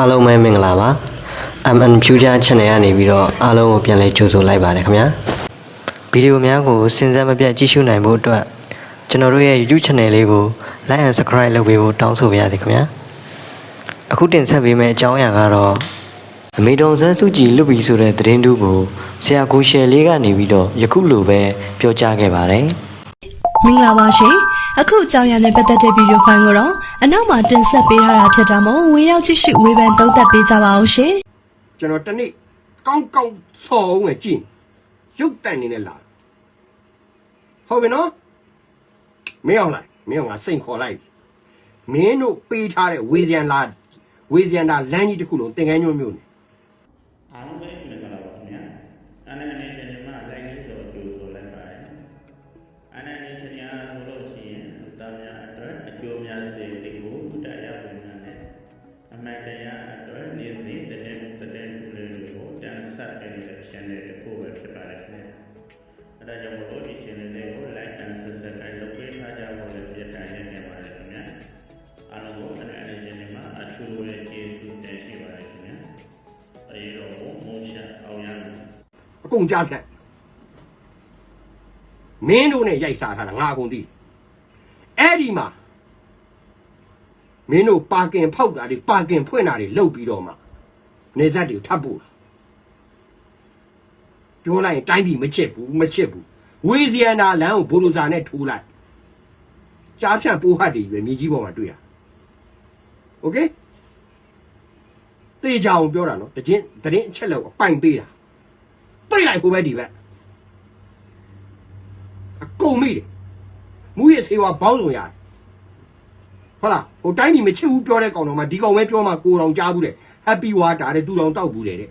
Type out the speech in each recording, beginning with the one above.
အားလုံးပဲမင်္ဂလာပါ MN Future Channel ကနေပြီးတော့အားလုံးကိုပြန်လည်ကြိုဆိုလိုက်ပါတယ်ခင်ဗျာဗီဒီယိုများကိုစဉ်ဆက်မပြတ်ကြည့်ရှုနိုင်ဖို့အတွက်ကျွန်တော်တို့ရဲ့ YouTube Channel လေးကို Like and Subscribe လုပ်ပေးဖို့တောင်းဆိုပါရစေခင်ဗျာအခုတင်ဆက်ပေးမယ့်အကြောင်းအရာကတော့အမေတော်ဆန်းစုကြည်လွတ်ပြီဆိုတဲ့သတင်းတူကိုဆရာကိုရှယ်လေးကနေပြီးတော့ယခုလိုပဲပြောကြားခဲ့ပါတယ်မင်္ဂလာပါရှင် အခုအကြောင်းအရာနဲ့ပတ်သက်တဲ့ဗီဒီယိုဖိုင်ကိုတော့အနောက်မှာတင်ဆက်ပေးထားတာဖြစ်တာမို့ဝင်ရောက်ကြည့်ရှုဝေဖန်သုံးသပ်ပေးကြပါအောင်ရှင်ကျွန်တော်တနေ့ကောင်းကောင်းဆော်အောင်ပဲကြည့်ရုပ်တန်နေနဲ့လာဟုတ်ပြီနော်မင်းအောင်လိုက်မင်းအောင်ကစိန်ခေါ်လိုက်မင်းတို့ပေးထားတဲ့ဝေဇယန်လာဝေဇယန်လာလမ်းကြီးတစ်ခုလုံးတင်ကန်းညွန့်မြို့နေအားလုံးပဲမင်္ဂလာပါခင်ဗျာအနန္ကုန်ကြားဖြတ်မင်းတို့နဲ့ရိုက်စားထားတာငါအကုန်သိအဲ့ဒီမှာမင်းတို့ပါကင်ဖောက်တာတွေပါကင်ဖွင့်တာတွေလုပ်ပြီးတော့မှနေဆက်တွေကိုထပ်ပို့တာပြောလိုက်ရင်တိုင်းပြည်မချစ်ဘူးမချစ်ဘူးဝေဇီယန္တာလမ်းကိုဘိုလိုစာနဲ့ထိုးလိုက်ကြားဖြတ်ပိုးဟတ်တွေပဲမြေကြီးပေါ်မှာတွေ့ရโอเคတေချာအောင်ပြောတာနော်တခြင်းတရင်အချက်လောက်အပိုင်ပေးတာ ပိတ်လိုက်ကိုပဲဒီဘက်အကုန်မိတယ်မူရဲ့ဆေးဝါးဘောင်းစုံရတယ်ဟုတ်လားဟိုတိုင်းပြည်မချစ်ဘူးပြောတဲ့ကောင်တော်မှဒီကောင်ပဲပြောမှကိုတော်ကြားဘူးတဲ့ happy water တဲ့သူတော်တောက်ဘူးတဲ့တဲ့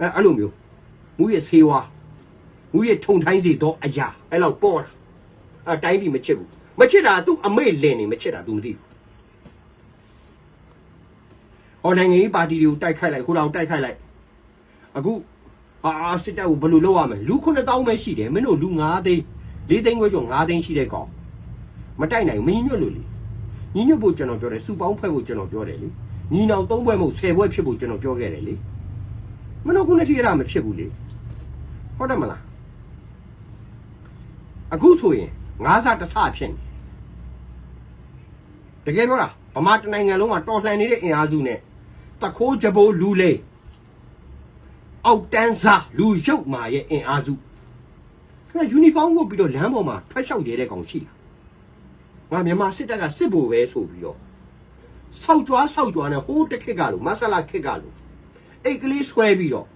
အဲအဲ့လိုမျိုးမူရဲ့ဆေးဝါးမူရဲ့ထုံထိုင်းစီတော့အရာအဲ့လောက်ပေါ်တာအဲတိုင်းပြည်မချစ်ဘူးမချစ်တာသူ့အမေ့လင်နေမချစ်တာ तू မသိဘူးဟောနိုင်ငံရေးပါတီတွေကိုတိုက်ခိုက်လိုက်ဟိုတော်တိုက်ခိုက်လိုက် အခုအာစစ်တပ်ကိုဘယ်လိုလုပ်ရမလဲလူ9000ပဲရှိတယ်မင်းတို့လူ9သိန်း4သိန်းခွဲကျော်9သိန်းရှိတဲ့ကောင်မတိုက်နိုင်ဘူးမင်းညွတ်လို့လေညီညွတ်ဖို့ကျွန်တော်ပြောတယ်စုပေါင်းဖွဲ့ဖို့ကျွန်တော်ပြောတယ်လေညီနောင်3ဘွဲမဟုတ်10ဘွဲဖြစ်ဖို့ကျွန်တော်ပြောခဲ့တယ်လေမင်းတို့ခုနှစ်ထိရတာမဖြစ်ဘူးလေဟုတ်တယ်မလားအခုဆိုရင်ငါးစားတစ်ဆဖြစ်နေတကယ်ပြောတာဗမာတနိုင်ငံလုံးမှာတော်လှန်နေတဲ့အင်အားစုနဲ့တခိုးကြပိုးလူလေး အောက်တန်းစားလူရုပ်မာရဲ့အင်အားစုခင်ဗျယူနီဖောင်းဝတ်ပြီးတော့လမ်းပေါ်မှာထွက်လျှောက်ကြတဲ့ကောင်ရှိတာငါမြန်မာစစ်တပ်ကစစ်ဘိုလ်ပဲဆိုပြီးတော့ဆောက်ကြွားဆောက်ကြွားနဲ့ဟိုးတစ်ခက်ကလို့မဆလာခက်ကလို့အိတ်ကလေးဆွဲပြီးတော့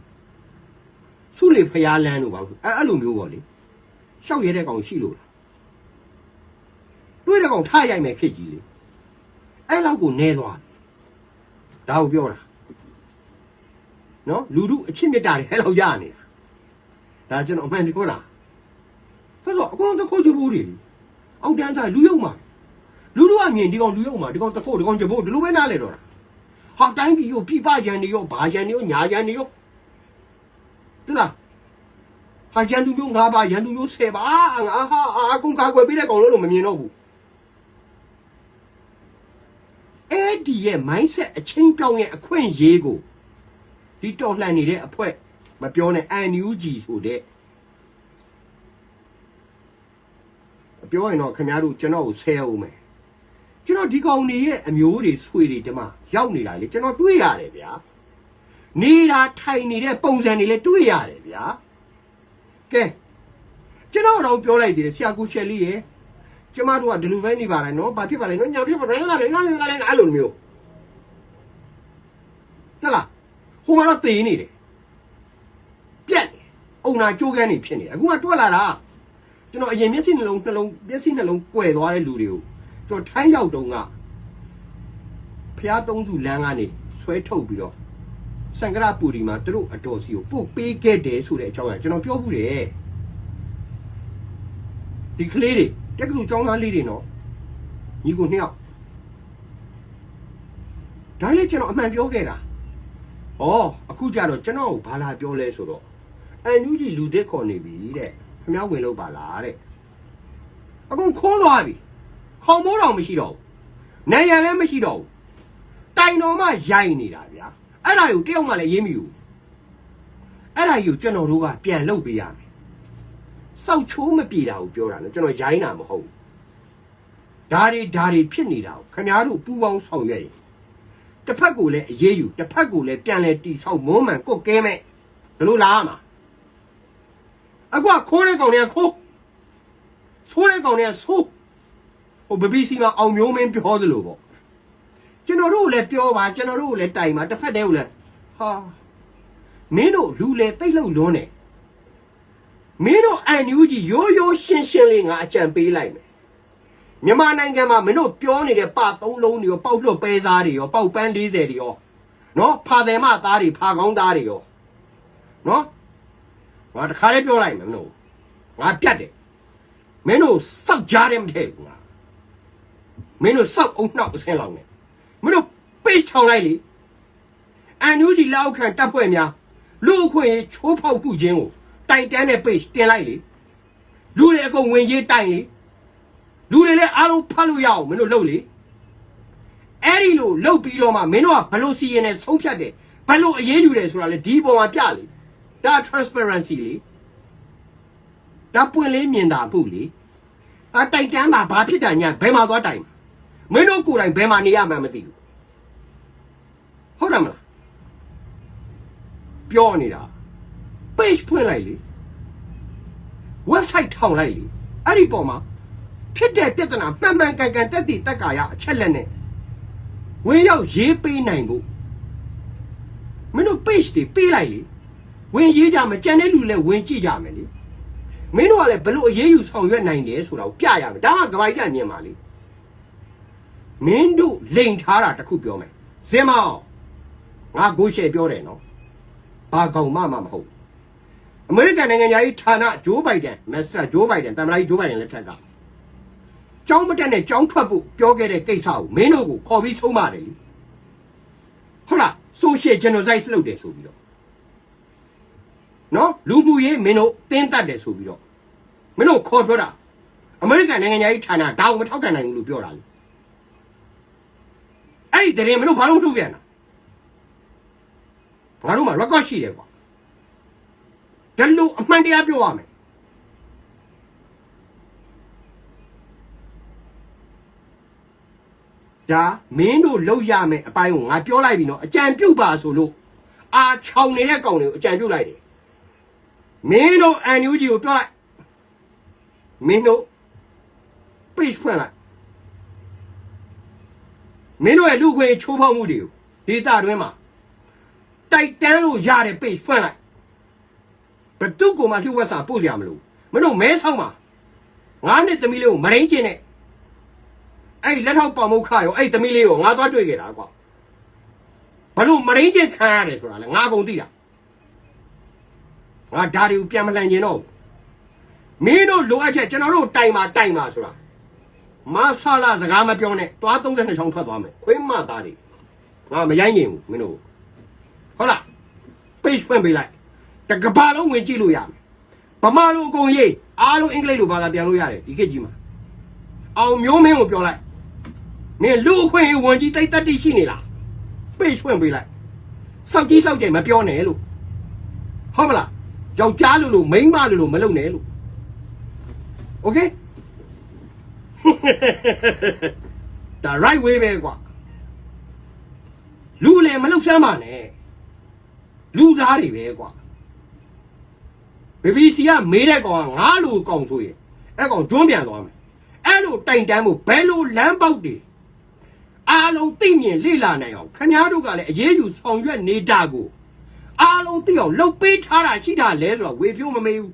စုလေဖျားလန်းလို့ပါဘူးအဲအဲ့လိုမျိုးပေါ့လေလျှောက်ရတဲ့ကောင်ရှိလို့လားတွေ့တဲ့ကောင်ထားရိုက်မယ်ခက်ကြီးလေအဲ့လောက်ကိုနဲသွားတယ်ဒါကိုပြောတာ နော်လူလူအချစ်မြတ်တာတွေအဲ့လောက်ရနေတာဒါကျွန်တော်အမှန်ပြောတာဆိုတော့အကောင်တခိုးချဖို့တွေလေအောက်တန်းစားလူယုံမှာလူလူကမြင်ဒီကောင်လူယုံမှာဒီကောင်တခိုးဒီကောင်ချဖို့ဒီလိုပဲနားလေတော့တာဟာတိုင်းပြည်ရောပြပရန်တွေရောဘာရန်တွေရောညာရန်တွေရောတူလားဟာရန်သူမျိုး၅ပါးရန်သူမျိုး၁၀ပါးငါဟာအကုန်ကာကွယ်ပေးတဲ့ကောင်လို့မမြင်တော့ဘူးအဲ့ဒီရဲ့ mindset အချင်းပြောင်းရဲ့အခွင့်အရေးကို ဒီတော်လှန်နေတဲ့အဖွဲမပြောနဲ့ NUG ဆိုတဲ့ပြောရင်တော့ခင်ဗျားတို့ကျွန်တော်ကိုဆဲအောင်မယ်ကျွန်တော်ဒီကောင်နေရဲ့အမျိုးတွေဆွေတွေဒီမှာရောက်နေတာလေကျွန်တော်တွေ့ရတယ်ဗျာနေတာထိုင်နေတဲ့ပုံစံတွေလည်းတွေ့ရတယ်ဗျာကဲကျွန်တော်တော့ပြောလိုက်သေးတယ်ဆရာကူရှယ်လေးရဲ့ကျမတို့ကဒီလိုပဲနေပါလားနော်ဘာဖြစ်ပါလဲနော်ညာဖြစ်ပါလဲလားလားလားလားအဲ့လိုမျိုးတလား ဟိုမှာတော့တေးနေတယ်ပြက်တယ်အုံနာကြိုးကန်းနေဖြစ်နေတယ်အခုမှတွက်လာတာကျွန်တော်အရင်မျက်စိနှလုံးနှလုံးမျက်စိနှလုံးကွယ်သွားတဲ့လူတွေကိုကျွန်တော်ထိုင်းရောက်တုန်းကဖျားသုံးစုလမ်းကနေဆွဲထုတ်ပြီးတော့စံကရပူဒီမှာသူတို့အတော်စီကိုပို့ပေးခဲ့တယ်ဆိုတဲ့အကြောင်းအရာကျွန်တော်ပြောဘူးတယ်ဒီကလေးတွေတက်ကလူចောင်းသားလေးတွေနော်ညီကိုနှစ်ယောက်ဒါလည်းကျွန်တော်အမှန်ပြောခဲ့တာ။ ဩအခုကြတော့ကျွန်တော်ကိုဘာလာပြောလဲဆိုတော့အန်ယူဂျီလူတက်ခေါ်နေပြီတဲ့။ခမ ्या ဝင်လို့ပါလားတဲ့။အကုန်ခိုးသွားပြီ။ခေါင်မိုးတော်မရှိတော့ဘူး။နိုင်ရန်လည်းမရှိတော့ဘူးတိုင်တော်မှရိုက်နေတာဗျာအဲ့ဒါကိုတယောက်မှလည်းရေးမိဘူးအဲ့ဒါကိုကျွန်တော်တို့ကပြန်လုပ်ပေးရမယ်စောက်ချိုးမပြေတာကိုပြောတာနော်ကျွန်တော်ရိုင်းတာမဟုတ်ဘူးဒါတွေဒါတွေဖြစ်နေတာကိုခင်ဗျားတို့ပူပေါင်းဆောင်ရွက်ရင် တစ်ဖက်ကိုလည်းအရေးယူတစ်ဖက်ကိုလည်းပြန်လဲတီဆောက်မုံးမှန်ကုတ်ကဲမဲ့ဘယ်လိုလာရမှာအကွာခိုးတဲ့ကောင်တွေကခိုးဆိုးတဲ့ကောင်တွေကဆိုးဟိုဘဘီစီမှာအောင်မျိုးမင်းပြောသလိုပေါ့ကျွန်တော်တို့လည်းပြောပါကျွန်တော်တို့လည်းတိုင်ပါတစ်ဖက်တည်းကိုလည်းဟာမင်းတို့လူလေတိတ်လို့လွန်းတယ်မင်းတို့အန်ယူကြီးရိုးရိုးရှင်းရှင်းလေးငါအကြံပေးလိုက်မယ် မြန်မာနိုင်ငံမှာမင်းတို့ပြောနေတဲ့ပသုံးလုံးတွေရောပေါက်လွတ်ပဲစားတွေရောပေါက်ပန်း40တွေရောနော်ဖာတယ်မသားတွေဖာကောင်းသားတွေရောနော်ငါတခါလေးပြောလိုက်မယ်မင်းတို့ငါပြတ်တယ်မင်းတို့စောက်ကြားတယ်မထည့်ဘူးငါမင်းတို့စောက်အောင်နှောက်အဆင်းလောက်နေမင်းတို့ပိတ်ချောင်လိုက်လေအန်ယူဂျီလောက်ခံတပ်ဖွဲ့များလူအခွင့်အရေးချိုးဖောက်မှုခြင်းကိုတိုင်တန်းတဲ့ page တင်လိုက်လေလူတွေအကုန်ဝင်ကြီးတိုင်လေ လူတွေလည်းအားလုံးဖတ်လို့ရအောင်မင်းတို့လုပ်လေအဲ့ဒီလိုလုပ်ပြီးတော့မှမင်းတို့ကဘလို့စီရင်နဲ့ဆုံးဖြတ်တယ်ဘလို့အရေးယူတယ်ဆိုတာလေဒီပုံမှာပြလေဒါ transparency လေဒါပွင့်လေးမြင်တာမှုလေအတိုင်တန်းမှာဘာဖြစ်တာညာဘယ်မှာသွားတိုင်မှာမင်းတို့ကိုယ်တိုင်ဘယ်မှာနေရမှန်းမသိဘူးဟုတ်တယ်မလားပြောနေတာ page ဖွင့်လိုက်လေ website ထောင်လိုက်လေအဲ့ဒီပေါ်မှာ ဖြစ်တဲ့ပြဿနာမှန်မှန်ကန်ကန်တက်တည်တက်ကာရအချက်လက်နဲ့ဝင်ရောက်ရေးပေးနိုင်ဖို့မင်းတို့ page တွေပေးလိုက်လေဝင်ရေးကြမယ်ကြံတဲ့လူလည်းဝင်ကြည့်ကြမယ်လေမင်းတို့ကလည်းဘလို့အရေးယူဆောင်ရွက်နိုင်တယ်ဆိုတာကိုပြရမယ်ဒါကကပိုက်ရမြင်ပါလေမင်းတို့လိန်ထားတာတစ်ခုပြောမယ်ဇင်မောင်ငါကိုရှယ်ပြောတယ်နော်ဘာကောင်မှမမဟုတ်အမေရိကန်နိုင်ငံသားကြီးဌာနဂျိုးဘိုင်ဒန်မစ္စတာဂျိုးဘိုင်ဒန်တမန်တော်ကြီးဂျိုးဘိုင်ဒန်လက်ထက်က ကျောင်းမတက်နဲ့ကျောင်းထွက်ဖို့ပြောခဲ့တဲ့ကိစ္စကိုမင်းတို့ကိုခေါ်ပြီးဆုံးပါတယ်လေဟုတ်လားဆိုရှယ်ဂျနိုဆိုက်လုပ်တယ်ဆိုပြီးတော့နော်လူမှုရေးမင်းတို့တင်းတက်တယ်ဆိုပြီးတော့မင်းတို့ခေါ်ပြောတာအမေရိကန်နိုင်ငံသားကြီးဌာနဒါအောင်မထောက်ခံနိုင်ဘူးလို့ပြောတာလေအဲ့ဒီတရင်မင်းတို့ဘာလို့ထုတ်ပြန်တာငါတို့မှာ record ရှိတယ်ကွာဒါလို့အမှန်တရားပြောရမယ် ဒါမင်းတို့လောက်ရမယ်အပိုင်းကိုငါပြောလိုက်ပြီနော်အကြံပြုတ်ပါဆိုလို့အာချောင်နေတဲ့ကောင်တွေကိုအကြံပြုတ်လိုက်တယ်မင်းတို့အန်ယူဂျီကိုပြောလိုက်မင်းတို့ page ဖွင့်လိုက်မင်းတို့ရဲ့လူခွေချိုးဖောက်မှုတွေကိုဒေတာတွင်းမှာတိုက်တန်းလို့ရတဲ့ page ဖွင့်လိုက်ဘတုကိုမှလှုပ်ဝက်စာပို့စရာမလိုမင်းတို့မဲဆောက်မှာငါနဲ့တမီးလေးကိုမရင်းကျင်နဲ့ အဲ့လက်ထောက်ပေါင်မုတ်ခရောအဲ့တမီးလေးကိုငါသွားတွေ့ခဲ့တာကွာဘလို့မရင်းကျင်ခံရတယ်ဆိုတာလေငါအကုန်သိတာငါဓာရီကိုပြန်မလှန်ကျင်တော့ဘူးမင်းတို့လိုအပ်ချက်ကျွန်တော်တို့တိုင်ပါတိုင်ပါဆိုတာမဆလာစကားမပြောနဲ့တွား32ချောင်းထွက်သွားမယ်ခွင်းမသားတွေငါမရိုင်းကျင်ဘူးမင်းတို့ဟုတ်လား page ဖွင့်ပေးလိုက်တကဘာလုံးဝင်ကြည့်လို့ရမယ်ဗမာလိုအကုန်ရေးအားလုံးအင်္ဂလိပ်လိုဘာသာပြန်လို့ရတယ်ဒီခေတ်ကြီးမှာအောင်မျိုးမင်းကိုပြောလိုက် မင်းလူအခွင့်အရေးဝင်ကြီးတိတ်တက်တိရှိနေလားပိတ်ဆွင့်ပေးလိုက်စောက်ကြီးစောက်ကြိမ်မပြောနဲ့လို့ဟုတ်မလားယောက်ျားလူလိုမိန်းမလူလိုမလုပ်နဲ့လို့โอเค ဒါ right way ပဲကွာလူလည်းမလုပ်စမ်းပါနဲ့လူသားတွေပဲကွာ BBC ကမေးတဲ့ကောင်ကငါလိုကောင်ဆိုရင်အဲ့ကောင်ကျွန်းပြန်သွားမယ်အဲ့လိုတိုင်တန်းမှုဘယ်လိုလမ်းပေါက်တွေ အားလုံးသိမြင်လေ့လာနိုင်အောင်ခင်ဗျားတို့ကလည်းအရေးယူဆောင်ရွက်နေတာကိုအားလုံးသိအောင်လှုပ်ပေးထားတာရှိတာလဲဆိုတော့ဝေဖြိုးမမေးဘူး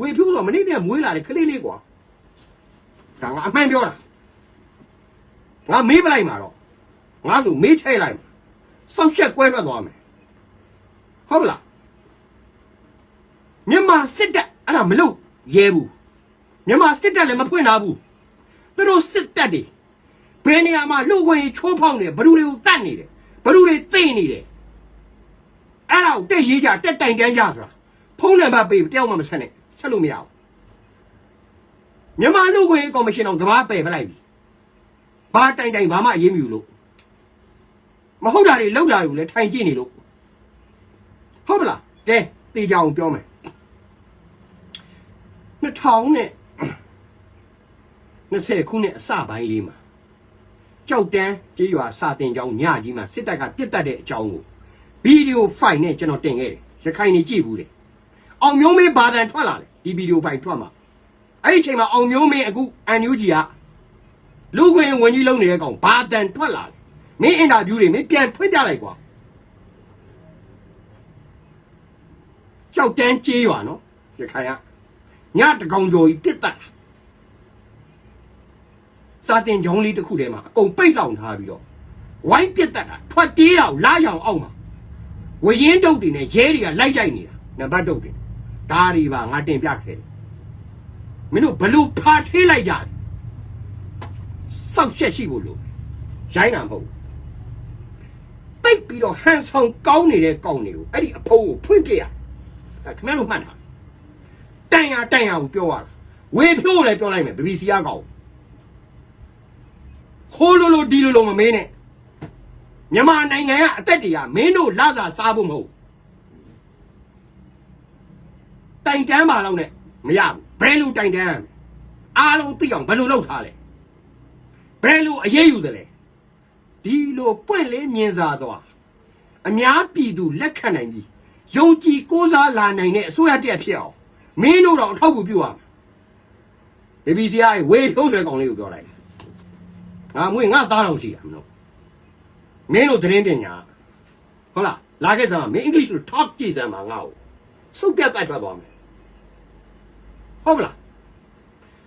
ဝေဖြိုးဆိုတော့မနေ့ကမွေးလာတဲ့ကလေးလေးကွာဒါငါအမှန်ပြောတာငါမေးပလိုက်မှာတော့ငါဆိုမေးချိတ်လိုက်မှာစောက်ချက်ကွဲထွက်သွားမယ်ဟုတ်ပလားမြန်မာစစ်တပ်အဲ့ဒါမလုပ်ရဲဘူးမြန်မာစစ်တပ်လည်းမဖွင့်ထားဘူးသူတို့စစ်တပ်တွေ ဘယ်နေရာမှာလူခွင့်ချိုးဖောက်နေဘယ်သူတွေကိုတတ်နေတယ်ဘယ်သူတွေသိနေတယ်အဲ့ဒါကိုတက်ရေးကြတက်တိုင်တန်းကြဆိုတာဖုန်းနံပါတ်ပေးတယောက်မှမဆက်နဲ့ဆက်လို့မရဘူးမြန်မာလူခွင့်ကော်မရှင်တော်ကဘာပယ်ပလိုက်ပြီဘာတိုင်တိုင်ဘာမှအရေးမယူလို့မဟုတ်တာတွေလောက်တာတွေကိုလည်းထိုင်ကြည့်နေလို့ဟုတ်ပလားကဲတေချာအောင်ပြောမယ်2000နဲ့20ခုနှစ်အစပိုင်းလေးမှာ ကြောက်တန်းကြေးရွာစာတင်ကျောင်းညကြီးမှာစစ်တပ်ကပြစ်တက်တဲ့အကြောင်းကိုဗီဒီယိုဖိုင်နဲ့ကျွန်တော်တင်ခဲ့တယ်ရခိုင်နေကြည့်ဘူးလေအောင်မျိုးမင်းဘာတန်ထွက်လာတယ်ဒီဗီဒီယိုဖိုင်ထွက်မှာအဲ့ဒီအချိန်မှာအောင်မျိုးမင်းအခုအန်ယူဂျီကလူခွင့်ဝင်ကြီးလုံးနေတဲ့ကောင်ဘာတန်ထွက်လာတယ်မင်းအင်တာဗျူးတွေမင်းပြန်ဖွင့်ပြလိုက်ကွာကြောက်တန်းကြေးရွာနော်ရခိုင်ကညတကောင်ကျော်ကြီးပြစ်တက်တာ စာတင်ကြောင်းလေးတစ်ခုထဲမှာအကုန်ပိတ်လောင်ထားပြီးတော့ဝိုင်းပြက်တက်တာထွက်ပြေးတာကိုလာရောင်အောင်မှာဝရင်တုတ်တွေနဲ့ရဲတွေကလိုက်ရိုက်နေတာနံပါတ်တုတ်တွေဒါတွေပါငါတင်ပြခဲ့တယ်မင်းတို့ဘလို့ဖာထေးလိုက်ကြလဲစောက်ရှက်ရှိဖို့လို့ရိုင်းတာမဟုတ်ဘူးတိတ်ပြီးတော့ဟန်ဆောင်ကောင်းနေတဲ့ကောင်းတွေကိုအဲ့ဒီအဖုံးကိုဖွင့်ပြရအဲ့ခင်ဗျားတို့မှတ်တာတန်ရတန်ရကိုပြောရတာဝေဖြိုးလည်းပြောလိုက်မယ် BBC ကကောင်း ခိုးလို့လို့ဒီလိုလိုမမင်းနဲ့မြန်မာနိုင်ငံကအသက်တွေကမင်းတို့လာစာစားဖို့မဟုတ်တိုင်တန်းပါတော့နဲ့မရဘူးဘယ်လိုတိုင်တန်းရမလဲအားလုံးသိအောင်ဘယ်လိုလုပ်ထားလဲဘယ်လိုအရေးယူတယ်လဲဒီလိုပွင့်လေးမြင်စားသွားအများပြည်သူလက်ခံနိုင်ပြီယုံကြည်ကိုးစားလာနိုင်တဲ့အစိုးရတက်ဖြစ်အောင်မင်းတို့တော့အထောက်အကူပြုရမယ် BBC ကဝေဖြုံးတဲ့ကောင်လေးကိုပြောလိုက် ငါမွေးငါသားတော်ရှိတာမလို့မင်းတို့သတင်းပညာဟုတ်လားလာခဲ့စမ်းမင်းအင်္ဂလိပ်လို talk ကြည့်စမ်းပါငါ့ကိုစုပ်ပြတ်တိုက်ထွက်သွားမယ်ဟုတ်မလား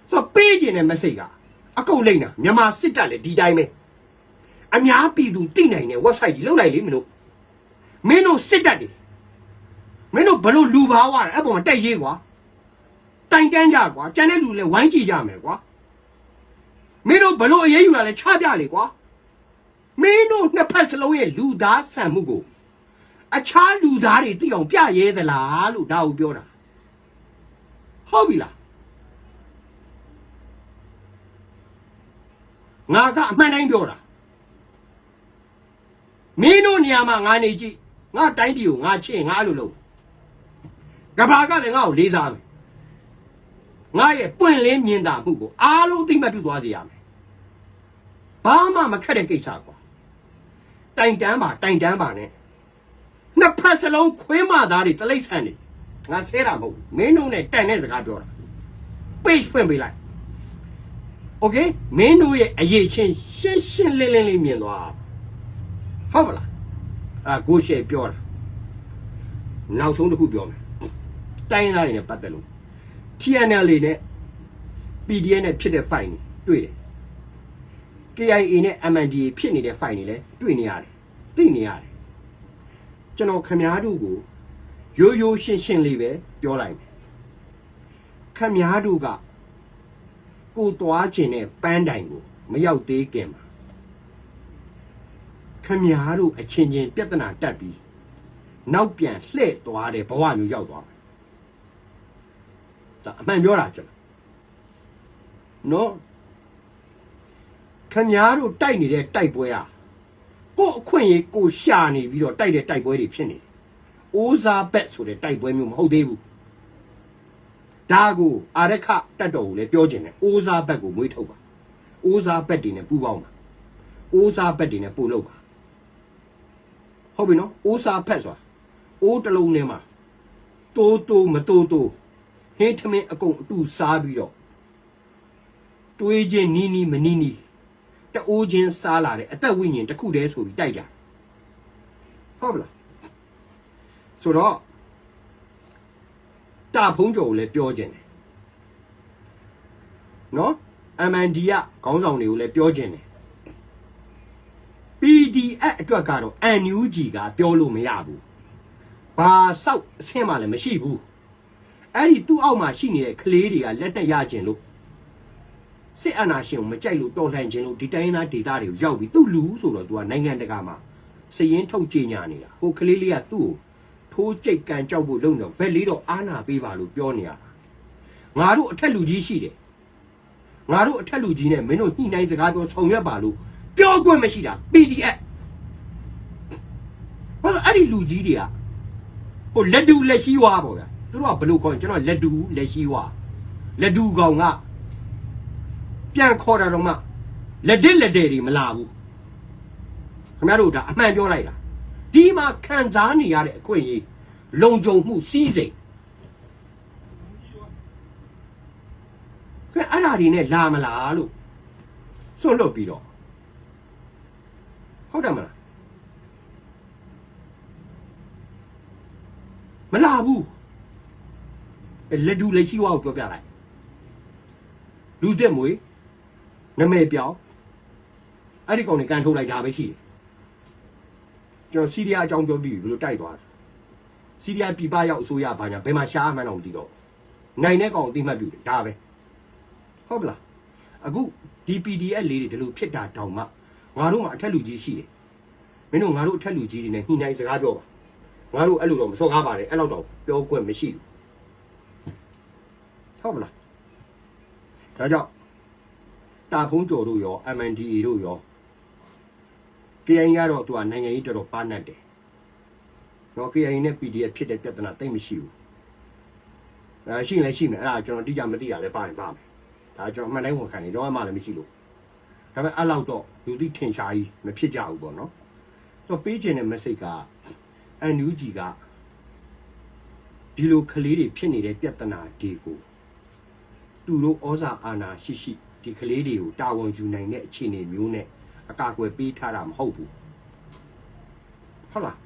ဆိုတော့ပေးခြင်းတဲ့ message ကအကုန်လိမ့်တာမြန်မာစစ်တပ်လည်းဒီတိုင်းပဲအများပြည်သူသိနိုင်တဲ့ website ကြီးလောက်လိုက်လေမင်းတို့မင်းတို့စစ်တပ်တွေမင်းတို့ဘလို့လူပါဝါအဲ့ပေါ်မှာတက်ရေးကွာတိုင်တန်းကြကွာကျန်တဲ့လူလည်းဝိုင်းကြည့်ကြမယ်ကွာ မင်းတို့ဘလို့အရေးယူလာလဲချပြလေကွာမင်းတို့နှစ်ဖက်စလုံးရဲ့လူသားဆန်မှုကိုအခြားလူသားတွေသိအောင်ပြရဲသလားလို့ဒါကိုပြောတာဟုတ်ပြီလားငါကအမှန်တိုင်းပြောတာမင်းတို့နေရာမှာငါနေကြည့်ငါတိုင်းပြည်ကိုငါချစ်ငါအဲ့လိုလုပ်ကဘာကလည်းငါ့ကိုလေးစားမယ်ငါရဲ့ပွင့်လင်းမြင်တာမှုကိုအားလုံးသိမှတ်ပြုသွားစေရမယ် ဘာမှမခက်တဲ့ကိစ္စကွာတိုင်တန်းပါတိုင်တန်းပါနဲ့နှစ်ဖက်စလုံးခွင်းမသားတွေတလိမ့်ဆန်နေငါဆဲတာမဟုတ်ဘူးမင်းတို့နဲ့တန်တဲ့စကားပြောတာ page ဖွင့်ပေးလိုက် okay မင်းတို့ရဲ့အရေးချင်းရှင်းရှင်းလင်းလင်းလေးမြင်သွားဟုတ်ပါလားအာကိုရှေပြောတာနောက်ဆုံးတစ်ခုပြောမယ်တိုင်းသားတွေနဲ့ပတ်သက်လို့ TNL လေးနဲ့ PDF နဲ့ဖြစ်တဲ့ file တွေတွေ့တယ် KIA နဲ့ MNDA ဖြစ်နေတဲ့ file တွေလည်းတွေ့နေရတယ်သိနေရတယ်ကျွန်တော်ခမားတို့ကိုရိုးရိုးရှင်းရှင်းလေးပဲပြောလိုက်မယ်ခမားတို့ကကိုသွားခြင်းနဲ့ပန်းတိုင်ကိုမရောက်သေးခင်မှာခမားတို့အချင်းချင်းပြဿနာတက်ပြီးနောက်ပြန်လှည့်သွားတဲ့ဘဝမျိုးရောက်သွားတယ်ဒါအမှန်ပြောတာကျွန်တော်နော် ခင်ဗျားတို့တိုက်နေတဲ့တိုက်ပွဲဟာကို့အခွင့်အရေးကိုရှာနေပြီးတော့တိုက်တဲ့တိုက်ပွဲတွေဖြစ်နေတယ်။အိုးစားဘက်ဆိုတဲ့တိုက်ပွဲမျိုးမဟုတ်သေးဘူး။ဒါကိုအာရခတက်တော်ကိုလည်းပြောခြင်းနဲ့အိုးစားဘက်ကိုမွေးထုတ်ပါ။အိုးစားဘက်တွေနဲ့ပူးပေါင်းပါ။အိုးစားဘက်တွေနဲ့ပို့လုပ်ပါ။ဟုတ်ပြီနော်။အိုးစားဘက်ဆိုတာအိုးတစ်လုံးထဲမှာတိုးတိုးမတိုးတိုးဟင်းထမင်းအကုန်အတူစားပြီးတော့တွေးခြင်းနီးနီးမနီးနီး တအိုးချင်းစားလာတဲ့အသက်ဝိညာဉ်တစ်ခုတည်းဆိုပြီးတိုက်ကြဟုတ်ပလားဆိုတော့တာဖုံးကျော်ကိုလည်းပြောခြင်းတယ်နော် MND ကခေါင်းဆောင်တွေကိုလည်းပြောခြင်းတယ် PDF အတွက်ကတော့ NUG ကပြောလို့မရဘူးဘာဆောက်အဆင့်မှလည်းမရှိဘူးအဲ့ဒီသူ့အောက်မှာရှိနေတဲ့ကလေးတွေကလက်နဲ့ရခြင်းလို့ စစ်အာဏာရှင်ကိုမကြိုက်လို့တော်လှန်ခြင်းလို့ဒီတိုင်းသားဒေတာတွေကိုရောက်ပြီးသူ့လူဆိုတော့ तू ကနိုင်ငံတကာမှာစည်ရင်ထုတ်ကြေညာနေတာဟိုကလေးလေးကသူ့ကိုထိုးကြိတ်ကန်ကြောက်ဖို့လုံတော့ဘက်လေးတော့အာနာပေးပါလို့ပြောနေရတာငါတို့အထက်လူကြီးရှိတယ်ငါတို့အထက်လူကြီးနဲ့မင်းတို့ညှိနှိုင်းစကားပြောဆောင်ရွက်ပါလို့ပြောခွင့်မရှိတာ PDF ဒီလူကြီးတွေကဟိုလက်တူလက်ရှိဝါပေါ့ဗျာသူတို့ကဘယ်လိုခေါ်ရင်ကျွန်တော်လက်တူလက်ရှိဝါလက်တူကောင်က ပြန်ခေါ်တာတော့မှလက်တစ်လက်တဲ့တွေမလာဘူးခင်ဗျားတို့ဒါအမှန်ပြောလိုက်တာဒီမှာခံစားနေရတဲ့အခွင့်အရေးလုံခြုံမှုစီးစိမ်ခင်ဗျအဲ့ဒါတွေနဲ့လာမလားလို့စွန့်လွတ်ပြီးတော့ဟုတ်တယ်မလားမလာဘူးအဲ့လက်ဒူလက်ရှိဝါကိုပြောပြလိုက်လူတက်မွေ နမဲပြောင်းအဲ့ဒီကောင်တွေကန်ထုတ်လိုက်တာပဲရှိတယ်ကျွန်တော်စီးရီးယားအကြောင်းပြောပြီးပြီဘယ်လိုတိုက်သွားလဲစီးရီးယားပြည်ပရောက်အစိုးရဘာညာဘယ်မှာရှားမှန်းတော့မသိတော့ဘူးနိုင်တဲ့ကောင်အတိမတ်ပြုတယ်ဒါပဲဟုတ်ပလားအခုဒီ PDF လေးတွေဒီလိုဖြစ်တာတောင်မှငါတို့မှအထက်လူကြီးရှိတယ်မင်းတို့ငါတို့အထက်လူကြီးတွေနဲ့ညှိနှိုင်းစကားပြောပါငါတို့အဲ့လိုတော့မစော်ကားပါနဲ့အဲ့လောက်တော့ပြောခွင့်မရှိဘူးဟုတ်ပလားဒါကြောင့် တာဖုံးကျော်တို့ရော MNDA တို့ရော KIA ကတော့သူကနိုင်ငံရေးတော်တော်ပါနတ်တယ်နော် KIA နဲ့ PDF ဖြစ်တဲ့ပြဿနာတိတ်မရှိဘူးအဲရှိရင်လည်းရှိမယ်အဲ့ဒါကျွန်တော်တိကျမသိရလဲပါရင်ပါမယ်ဒါကျွန်တော်အမှန်တိုင်းဝန်ခံနေတော့အမှလည်းမရှိလို့ဒါပေမဲ့အဲ့လောက်တော့လူသိထင်ရှားကြီးမဖြစ်ကြဘူးပေါ့နော်ဆိုတော့ပေးခြင်းတဲ့ message ကအန်ယူဂျီကဒီလိုကလေးတွေဖြစ်နေတဲ့ပြဿနာတွေကိုသူတို့ဩဇာအာဏာရှိရှိ ဒီကလေးတွေကိုတာဝန်ယူနိုင်တဲ့အခြေအနေမျိုးနဲ့အကာအကွယ်ပေးထားတာမဟုတ်ဘူးဟုတ်လား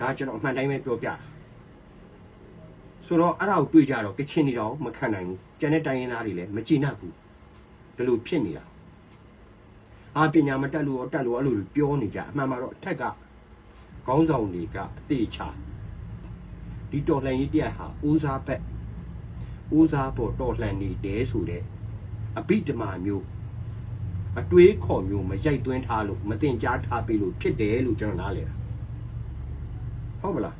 ဒါကျွန်တော်အမှန်တိုင်းပဲပြောပြတာဆိုတော့အဲ့ဒါကိုတွေ့ကြတော့ကချင်နေတော့မခံနိုင်ဘူးကျန်တဲ့တိုင်းရင်းသားတွေလည်းမကြည်နပ်ဘူးဒီလိုဖြစ်နေတာအာပညာမတက်လို့ရောတက်လို့အဲ့လိုပြောနေကြအမှန်မှာတော့အထက်ကခေါင်းဆောင်တွေကအသေးချာဒီတော်လှန်ရေးတရားဟာဦးစားဘက်ဦးစားပေါ်တော်လှန်နေတယ်ဆိုတဲ့ အဘိဓမ္မာမျိုးအတွေးခေါ်မျိုးမရိုက်သွင်းထားလို့မတင်ကြားထားပေးလို့ဖြစ်တယ်လို့ကျွန်တော်နားလည်တာဟုတ်မလား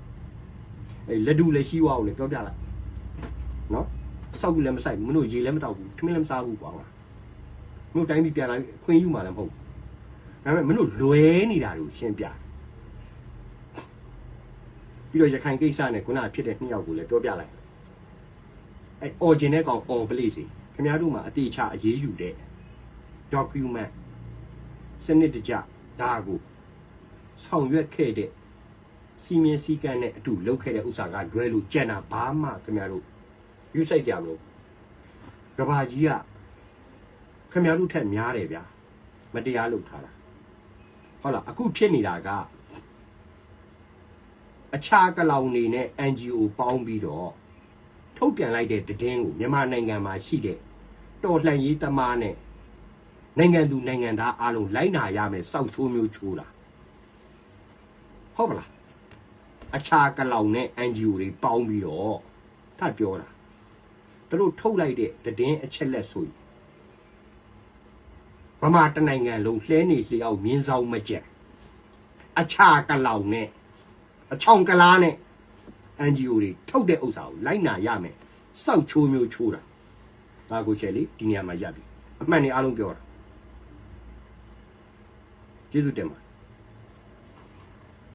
အဲလက်ဒူလက်ရှိဝါကိုလည်းပြောပြလိုက်နော်စောက်ကူလည်းမဆိုင်ဘူးမင်းတို့ရေလည်းမတောက်ဘူးထမင်းလည်းမစားဘူးကွာမင်းတို့တိုင်းပြည်ပြန်လာပြီးအခွင့်ယူမှလည်းမဟုတ်ဘူးဒါပေမဲ့မင်းတို့လွဲနေတာတွေကိုရှင်းပြပြီးတော့ရခိုင်ကိစ္စနဲ့ခုနကဖြစ်တဲ့နှစ်ယောက်ကိုလည်းပြောပြလိုက်အဲ origin နဲ့ကောင် on play စီ ခင်ဗျားတို့မှာအတိအချအရေးယူတဲ့ document စနစ်တကျဒါကိုဆောင်ရွက်ခဲ့တဲ့စီမင်းစည်းကမ်းနဲ့အတူလုပ်ခဲ့တဲ့ဥစ္စာကလွဲလို့ကြံတာဘာမှခင်ဗျားတို့ယူဆိုင်ကြမလို့ကဘာကြီးကခင်ဗျားတို့ထက်များတယ်ဗျာမတရားလုပ်ထားတာဟုတ်လားအခုဖြစ်နေတာကအခြားကလောင်နေနဲ့ NGO ပေါင်းပြီးတော့ထုတ်ပြန်လိုက်တဲ့တည်င်းကိုမြန်မာနိုင်ငံမှာရှိတဲ့ တော်လှန်ရေးသမားနဲ့နိုင်ငံသူနိုင်ငံသားအားလုံးလိုက်နာရမယ်စောက်ချိုးမျိုးချိုးတာဟုတ်ပလားအခြားကလောင်နဲ့ NGO တွေပေါင်းပြီးတော့ထပ်ပြောတာသူတို့ထုတ်လိုက်တဲ့သတင်းအချက်လက်ဆိုရင်ဗမာတနိုင်ငံလုံးလှဲနေလျောက်မြင်းဆောင်မကြက်အခြားကလောင်နဲ့အချောင်ကလားနဲ့ NGO တွေထုတ်တဲ့ဥစ္စာကိုလိုက်နာရမယ်စောက်ချိုးမျိုးချိုးတာ ဒါကိုရှယ်လေးဒီနေရာမှာရပ်ပြီအမှန်နေအားလုံးပြောတာကျေးဇူးတင်ပါ